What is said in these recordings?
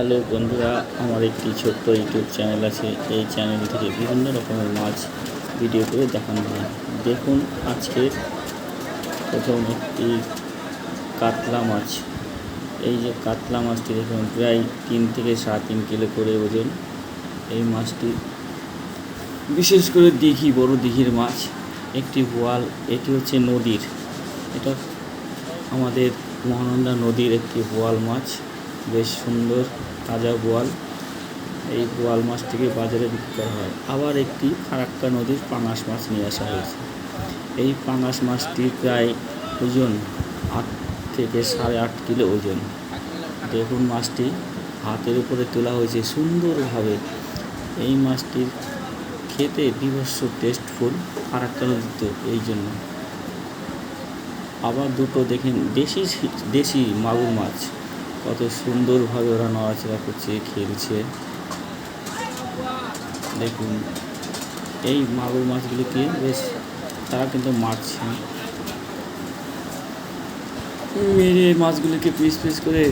Hello বন্ধুরা, আমার একটি ছোট্ট ইউটিউব চ্যানেল আছে। এই চ্যানেল থেকে বিভিন্ন রকমের মাছ ভিডিও করে দেখানো হয়। দেখুন, আজকে প্রথম একটি কাতলা মাছ। এই যে কাতলা মাছটি দেখুন, প্রায় তিন থেকে সাড়ে তিন কিলো করে ওজন। এই মাছটি বিশেষ করে দিঘি, বড় দিঘির মাছ। একটি বোয়াল এটি হচ্ছে নদীর। এটা আমাদের মহানন্দা নদীর একটি বোয়াল মাছ। বেশ সুন্দর, তাজা বোয়াল এই বোয়াল মাছটিকে বাজারে বিক্রি করা হয়। আবার একটি ফারাক্কা নদীর পাঙাশ মাছ নিয়ে আসা হয়েছে। এই পাঙাশ মাছটি প্রায় ওজন আট থেকে সাড়ে আট কিলো ওজন। দেখুন মাছটি, হাতের উপরে তোলা হয়েছে সুন্দরভাবে। এই মাছটির খেতে বিভৎস টেস্টফুল ফারাক্কা নদীর তো এই জন্য। আবার দুটো দেখেন, দেশি দেশি মাগুর মাছ। কত সুন্দরভাবে ওরা নড়াচড়া করছে, খেলছে। দেখুন, এই মাগুর মাছগুলিকে বেশ, তারা কিন্তু মারছে। মেরে মাছগুলিকে পিস পিস করে,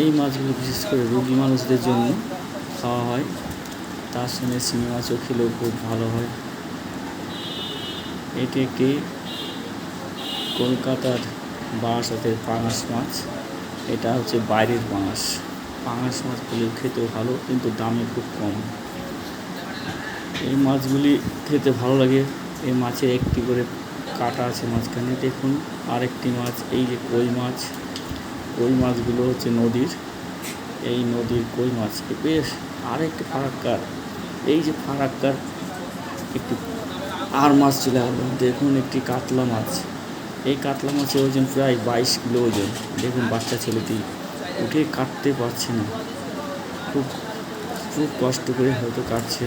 এই মাছগুলো বিশেষ করে রোগী মানুষদের জন্য খাওয়া হয়। তার সঙ্গে শিঙি মাছও খেলেও খুব ভালো হয়। এটি একটি কলকাতার বারাসাতের পাঙাশ মাছ। এটা হচ্ছে বাইরের পাঙাশ পাঙাশ মাছগুলি খেতেও ভালো, কিন্তু দামে খুব কম। এই মাছগুলি খেতে ভালো লাগে। এই মাছের একটি করে কাটা আছে মাঝখানে, দেখুন। আরেকটি মাছ, এই যে কই মাছ। কই মাছগুলো হচ্ছে নদীর। এই নদীর কই মাছ। বেশ, আরেকটি ফারাক্কার। এই যে ফারাক্কার, একটি আর মাছ গেল দেখুন, একটি কাতলা মাছ। এই কাতলা মাছের ওজন প্রায় বাইশ কিলো ওজন। দেখুন বাচ্চা ছেলেটি, উঠে কাটতে পারছে না। খুব খুব কষ্ট করে হয়তো কাটছে।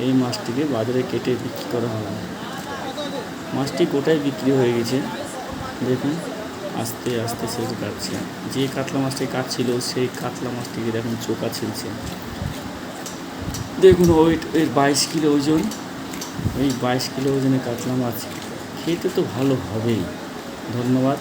এই মাছটিকে বাজারে কেটে বিক্রি করা হবে। মাছটি গোটাই বিক্রি হয়ে গেছে? দেখুন, আস্তে আস্তে শেষ কাটছে। যে কাতলা মাছটি কাটছিল, সেই কাতলা মাছটিকে দেখুন চোকা ছিলছে। দেখুন ওয়েট এর বাইশ কিলো ওজন। এই বাইশ কিলো ওজনের কাতলা মাছ খেতে তো ভালো হবেই। ধন্যবাদ